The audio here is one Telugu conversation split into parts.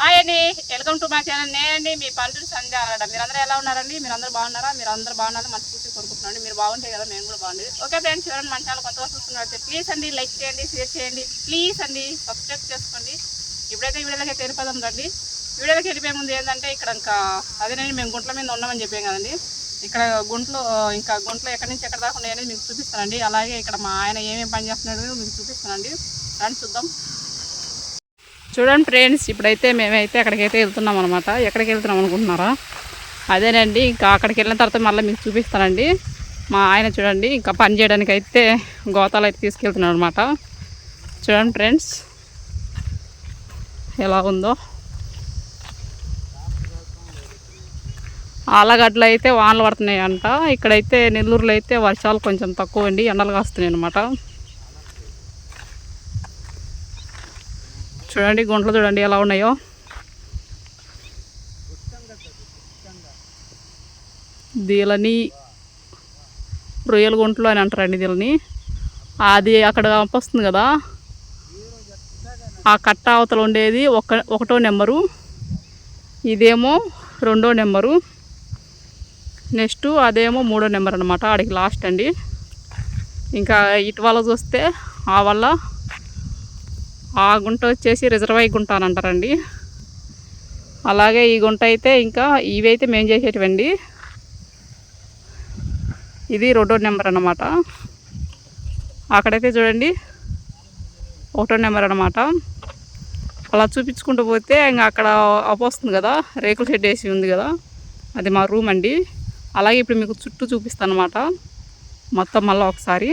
హాయ్ అండి. Welcome to my channel. నేనండి మీ పల్లెటూరు సంధ్య అనమాట. మీరందరూ ఎలా ఉన్నారండి? మీరందరూ బాగున్నారా? మీరు అందరూ బాగున్నారా కూర్చొని కోరుకుంటున్నాండి మీరు బాగుంటే కదా నేను కూడా బాగుండేది. ఓకే ఫ్రెండ్స్ ఎవరైనా మన ఛానల్ కొత్తగా చూస్తున్నట్లయితే ప్లీజ్ అండి లైక్ చేయండి షేర్ చేయండి. ప్లీజ్ అండి సబ్స్క్రైబ్ చేసుకోండి. ఇప్పుడైతే వీడియోలకి అయితే వెళ్ళిపోదాం రండి. వీడియోలకి వెళ్ళిపోయే ముందు ఏంటంటే ఇక్కడ ఇంకా అదేనండి మేము గుంట్ల మీద ఉన్నామని చెప్పాం కదండి. ఇక్కడ గుంట్లో ఇంకా గుంట్లో ఎక్కడి నుంచి ఎక్కడ దాకా ఉన్నాయనేది మీకు చూపిస్తానండి. అలాగే ఇక్కడ మా ఆయన ఏమేమి పని చేస్తున్నాడో మీకు చూపిస్తానండి. రండి చూద్దాం. చూడండి ఫ్రెండ్స్ ఇప్పుడైతే మేమైతే అక్కడికైతే వెళ్తున్నాం అనమాట ఎక్కడికి వెళ్తున్నాం అనుకుంటున్నారా? అదేనండి ఇంకా అక్కడికి వెళ్ళిన తర్వాత మళ్ళీ మీకు చూపిస్తానండి. మా ఆయన చూడండి ఇంకా పని చేయడానికి అయితే గోతాలు అయితే తీసుకెళ్తున్నాడు అనమాట చూడండి ఫ్రెండ్స్ ఎలా ఉందో. ఆలగడ్డలు అయితే వానలు పడుతున్నాయి అంట ఇక్కడైతే నెల్లూరులో అయితే వర్షాలు కొంచెం తక్కువ అండి ఎండలు కాస్తున్నాయి అనమాట చూడండి గుంటలు చూడండి ఎలా ఉన్నాయో. దీలని రొయ్యల గుంటలు అని అంటారండి దీలని. అది అక్కడ వస్తుంది కదా. ఆ కట్ట అవతల ఉండేది ఒక ఒకటో నెంబరు. ఇదేమో రెండో నెంబరు. నెక్స్ట్ అదేమో మూడో నెంబర్ అనమాట ఆడికి లాస్ట్ అండి. ఇంకా ఇటు వల్ల చూస్తే ఆ వల్ల ఆ గుంట వచ్చేసి రిజర్వాయర్ గుంట అని అంటారండి. అలాగే ఈ గుంట అయితే ఇంకా ఇవైతే మేము చేసేటివండి. ఇది రెండో నెంబర్ అన్నమాట. అక్కడైతే చూడండి ఒకటో నెంబర్ అనమాట అలా చూపించుకుంటూ పోతే ఇంకా అక్కడ అపోస్తుంది కదా రేకుల షెడ్ వేసి ఉంది కదా అది మా రూమ్ అండి. అలాగే ఇప్పుడు మీకు చుట్టూ చూపిస్తాను అనమాట మొత్తం మళ్ళీ ఒకసారి.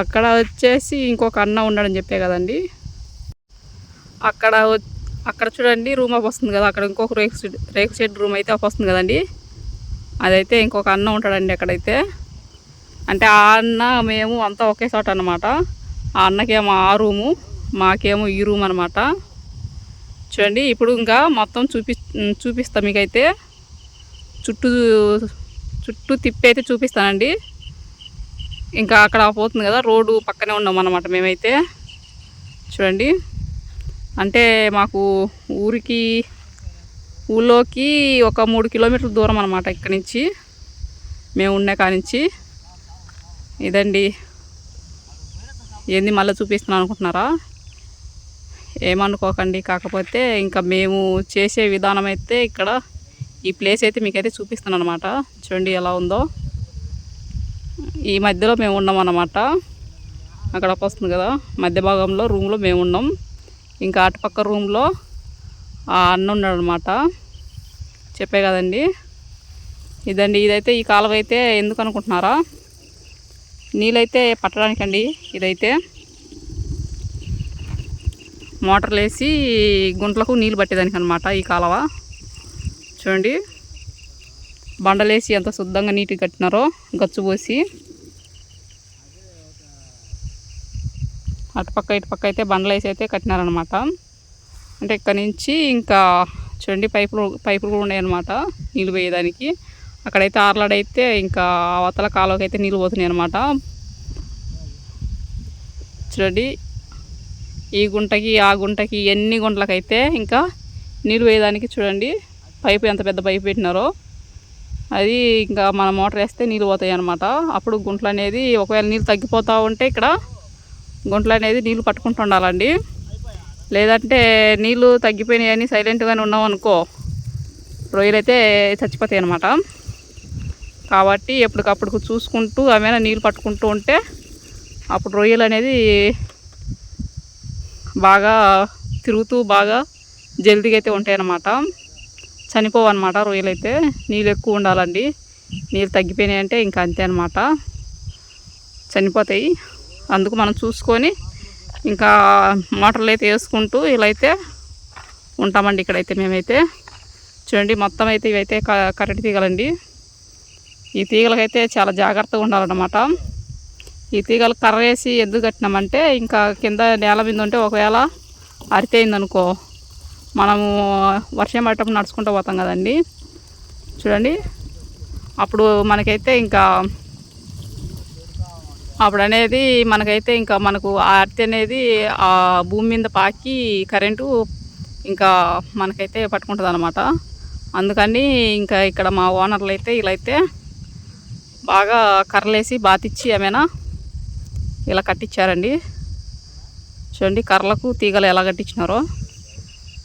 అక్కడ వచ్చేసి ఇంకొక అన్న ఉన్నాడని చెప్పే కదండి. అక్కడ వ- అక్కడ చూడండి రూమ్ అప్ వస్తుంది కదా అక్కడ ఇంకొక రేకు షెడ్ రేకు షెడ్ రూమ్ అయితే అప్ వస్తుంది కదండి. అదైతే ఇంకొక అన్న ఉంటాడండి అక్కడైతే. అంటే ఆ అన్న మేము అంతా ఒకే చోట అనమాట ఆ అన్నకేమో ఆ రూము మాకేమో ఈ రూమ్ అనమాట చూడండి ఇప్పుడు ఇంకా మొత్తం చూపి చూపిస్తాం మీకైతే. చుట్టూ చుట్టూ తిప్పి అయితే చూపిస్తానండి. ఇంకా అక్కడ పోతుంది కదా రోడ్డు పక్కనే ఉన్నాం అన్నమాట మేమైతే. చూడండి. అంటే మాకు ఊరికి ఊళ్ళోకి ఒక మూడు కిలోమీటర్ల దూరం అనమాట ఇక్కడి నుంచి. మేము ఉన్న కానించి ఇదండి. ఏంది మళ్ళీ చూపిస్తున్నాను అనుకుంటున్నారా? ఏమనుకోకండి కాకపోతే ఇంకా మేము చేసే విధానం అయితే ఇక్కడ ఈ ప్లేస్ అయితే మీకైతే చూపిస్తున్నాను అనమాట చూడండి ఎలా ఉందో. ఈ మధ్యలో మేము ఉన్నాం అన్నమాట. అక్కడ వస్తుంది కదా. మధ్య భాగంలో రూమ్లో మేము ఉన్నాం. ఇంకా అటుపక్క రూమ్లో ఆ అన్న ఉన్నాడు అనమాట చెప్పే కదండి. ఇదండి ఇదైతే ఈ కాలువ అయితే ఎందుకు అనుకుంటున్నారా? నీళ్ళైతే పట్టడానికండి ఇదైతే. మోటార్లు వేసి గుంట్లకు నీళ్ళు పట్టేదానికి అనమాట ఈ కాలువ. చూడండి. బండలేసి ఎంత శుద్ధంగా నీట్గా కట్టినారో గచ్చు పోసి. అటుపక్క ఇటుపక్క అయితే బండలు వేసి అయితే కట్టినారనమాట అంటే ఇక్కడ నుంచి ఇంకా చూడండి పైపులు పైపులు కూడా ఉన్నాయన్నమాట నీళ్ళు పోయేదానికి. అక్కడైతే ఆర్లాడైతే ఇంకా అవతల కాలువకి అయితే నీళ్ళు పోతున్నాయి అనమాట చూడండి ఈ గుంటకి ఆ గుంటకి ఎన్ని గుంటలకైతే ఇంకా నీళ్ళు వేయడానికి చూడండి పైపు ఎంత పెద్ద పైపు పెట్టినారో. అది ఇంకా మన మోటార్ వేస్తే నీళ్ళు పోతాయి అనమాట అప్పుడు గుంటలు అనేది ఒకవేళ నీళ్ళు తగ్గిపోతూ ఉంటే ఇక్కడ గుంటలు అనేది నీళ్ళు పట్టుకుంటూ ఉండాలండి లేదంటే నీళ్ళు తగ్గిపోయినాయని సైలెంట్గానే ఉన్నాం అనుకో రొయ్యలు చచ్చిపోతాయి అనమాట కాబట్టి ఎప్పటికప్పుడు చూసుకుంటూ ఆమె నీళ్ళు పట్టుకుంటూ ఉంటే అప్పుడు రొయ్యలు అనేది బాగా తిరుగుతూ బాగా జల్దీగా అయితే ఉంటాయి అన్నమాట. చనిపోవు అనమాట రొయ్యలు అయితే నీళ్ళు ఎక్కువ ఉండాలండి. నీళ్ళు తగ్గిపోయినాయి అంటే ఇంకా అంతే అనమాట చనిపోతాయి. అందుకు మనం చూసుకొని ఇంకా మోటార్లు అయితే వేసుకుంటూ ఇలా అయితే ఉంటామండి ఇక్కడైతే మేమైతే. చూడండి మొత్తం అయితే ఇవైతే క- కరెంట్ తీగలండి. ఈ తీగలకైతే చాలా జాగ్రత్తగా ఉండాలన్నమాట. ఈ తీగలు కర్ర వేసి ఎందుకు కట్టినామంటే ఇంకా కింద నేల మీద ఉంటే ఒకవేళ అరితేయిందనుకో మనము వర్షం పడేటప్పుడు నడుచుకుంటూ పోతాం కదండి. చూడండి అప్పుడు మనకైతే ఇంకా అప్పుడు అనేది మనకైతే ఇంకా మనకు ఆ అర్తి అనేది ఆ భూమి మీద పాకి కరెంటు ఇంకా మనకైతే పట్టుకుంటుంది అనమాట అందుకని ఇంకా ఇక్కడ మా ఓనర్లు అయితే ఇలా అయితే బాగా కర్రలేసి బాతిచ్చి ఏమైనా ఇలా కట్టించారండి చూడండి కర్రలకు తీగలు ఎలా కట్టించినారో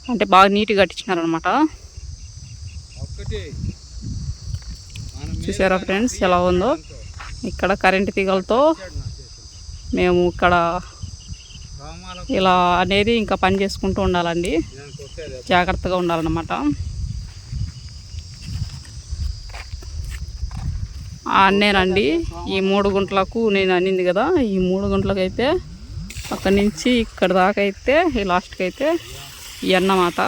అంటే బాగా నీట్గా కట్టించినారు అనమాట ఒక్కటి. మన మీద చూసారా ఫ్రెండ్స్ ఎలా ఉందో? ఇక్కడ కరెంటు తీగలతో మేము ఇక్కడ ఇలా అనేది ఇంకా పని చేసుకుంటూ ఉండాలండి. జాగ్రత్తగా ఉండాలన్నమాట. అన్నేనండి. ఈ మూడు గుంటలకు నేను అన్నింది కదా ఈ మూడు గుంటలకు అయితే అక్కడి నుంచి ఇక్కడ దాకా అయితే ఈ లాస్ట్కి అయితే ఈ అన్నమాట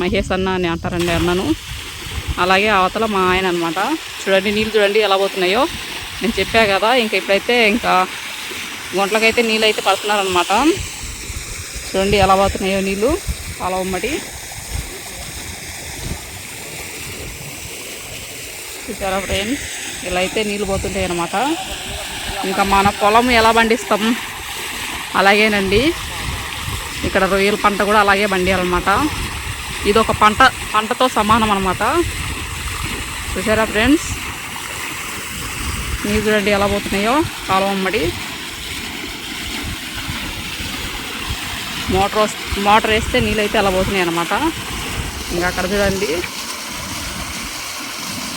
మహేష్ అన్న అని అంటారండి అన్నను. అలాగే అవతల మా ఆయన అనమాట చూడండి నీళ్ళు చూడండి ఎలా పోతున్నాయో. నేను చెప్పా కదా ఇంకా ఇప్పుడైతే ఇంకా గుంటలకైతే నీళ్ళు అయితే పడుతున్నారనమాట చూడండి ఎలా పోతున్నాయో నీళ్ళు చాలా ఉమ్మడి. చూసారా ఫ్రెండ్స్ ఇలా అయితే నీళ్ళు పోతుంటాయి అనమాట ఇంకా మన పొలం ఎలా పండిస్తాం? అలాగేనండి. ఇక్కడ రొయ్యల పంట కూడా అలాగే పండియాలన్నమాట. ఇది ఒక పంట పంటతో సమానం అనమాట చూసారా ఫ్రెండ్స్ నీరు చూడండి ఎలా పోతున్నాయో? కాలం అమ్మడి మోటార్ మోటార్ వేస్తే నీళ్ళు అయితే అలా పోతున్నాయి అనమాట ఇంకా అక్కడ చూడండి.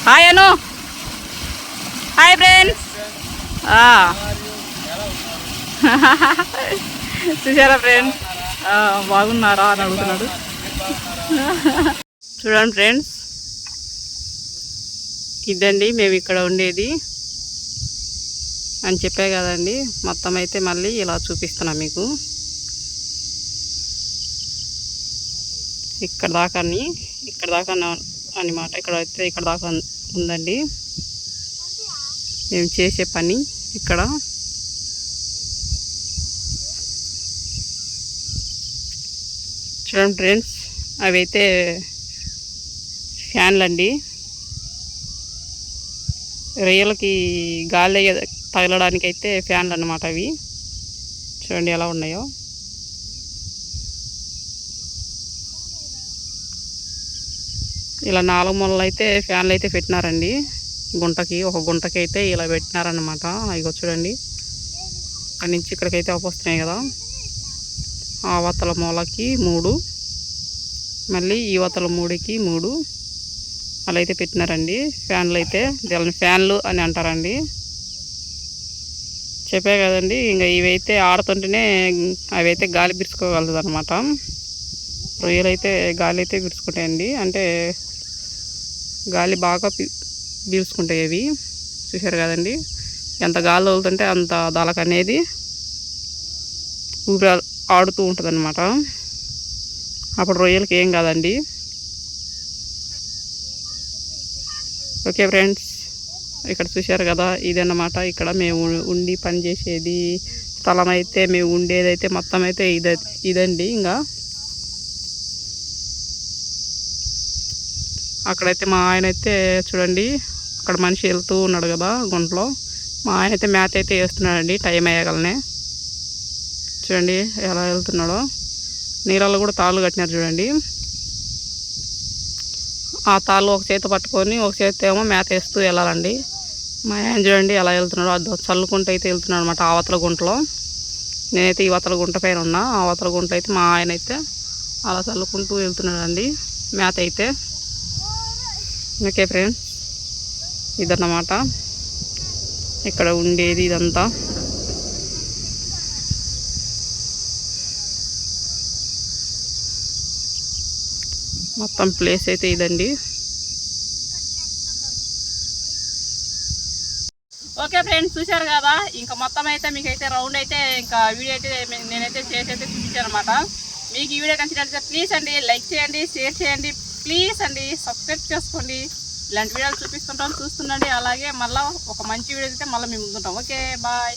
హాయ్ అను. Hi friends. చూసారా ఫ్రెండ్స్? బాగున్నారా అని అడుగుతున్నాడు. చూడండి ఫ్రెండ్స్. ఇదండి మేము ఇక్కడ ఉండేది. అని చెప్పే కదండి. మొత్తం అయితే మళ్ళీ ఇలా చూపిస్తున్నా మీకు. ఇక్కడ దాకా అని ఇక్కడ దాకా అనమాట ఇక్కడ అయితే ఇక్కడ దాకా ఉందండి. మేము చేసే పని ఇక్కడ. చూడండి ఫ్రెండ్స్ అవి అయితే ఫ్యాన్లు అండి రొయ్యలకి గాలి తగలడానికి అయితే ఫ్యాన్లు అన్నమాట అవి. చూడండి ఎలా ఉన్నాయో. ఇలా నాలుగు మూలలు అయితే ఫ్యాన్లు అయితే పెట్టినారండి. గుంటకి ఒక గుంటకి అయితే ఇలా పెట్టినారనమాట ఇగో చూడండి. అక్కడి నుంచి ఇక్కడికైతే వస్తున్నాయి కదా. ఆ వతల మూలకి మూడు. మళ్ళీ ఈ వతల మూడుకి మూడు. అలా అయితే పెట్టినారండి. ఫ్యాన్లు అయితే దీని ఫ్యాన్లు అని అంటారండి. చెప్పే కదండి ఇంకా ఇవైతే ఆడుతుంటేనే అవైతే గాలి బిరుచుకోగలదు అనమాట రొయ్యలు అయితే గాలి అయితే బిరుచుకుంటాయండి. అంటే గాలి బాగా పీ అవి. చూశారు కదండి ఎంత గాలి తగులుతుంటే అంత దళక అనేది ఊపిరి ఆడుతూ ఉంటుంది అనమాట అప్పుడు రొయ్యలకి ఏం కాదండి. ఓకే ఫ్రెండ్స్ ఇక్కడ చూశారు కదా ఇదన్నమాట. ఇక్కడ మేము ఉండి పని చేసేది స్థలం అయితే మేము ఉండేదైతే మొత్తం అయితే ఇద ఇదండి ఇంకా అక్కడైతే మా ఆయన అయితే చూడండి అక్కడ మనిషి వెళ్తూ ఉన్నాడు కదా గుంటలో. మా ఆయన అయితే మ్యాథ్ అయితే వేస్తున్నాడండి టైం అయ్యగలనే. చూడండి ఎలా వెళ్తున్నాడో. నీళ్ళలో కూడా తాళ్ళు కట్టినారు చూడండి. ఆ తాళ్ళు ఒక చేతి పట్టుకొని ఒక చేతి ఏమో మేత వేస్తూ వెళ్ళాలండి. మా ఆయన చూడండి ఎలా వెళ్తున్నాడు అది చల్లుకుంటూ అయితే వెళ్తున్నాడు అనమాట ఆవతల గుంటలో. నేనైతే ఈ వతల గుంట పైన ఉన్నా ఆవతల గుంట అయితే మా ఆయన అయితే అలా చల్లుకుంటూ వెళ్తున్నాడండి. మేత అయితే. ఓకే ఫ్రెండ్స్ ఇదన్నమాట. ఇక్కడ ఉండేది ఇదంతా. మొత్తం ప్లేస్ అయితే ఇదండి. ఓకే ఫ్రెండ్స్ చూశారు కదా? ఇంకా మొత్తం అయితే మీకు అయితే రౌండ్ అయితే ఇంకా వీడియో అయితే నేనైతే చేసి అయితే చూపించాను అనమాట మీకు ఈ వీడియో నచ్చినట్లయితే ప్లీజ్ అండి లైక్ చేయండి షేర్ చేయండి ప్లీజ్ అండి సబ్స్క్రైబ్ చేసుకోండి. ఇలాంటి వీడియోలు చూపిస్తుంటాం చూస్తుండండి. అలాగే మళ్ళీ ఒక మంచి వీడియో అయితే మళ్ళీ మేము ముందుంటాం. Okay bye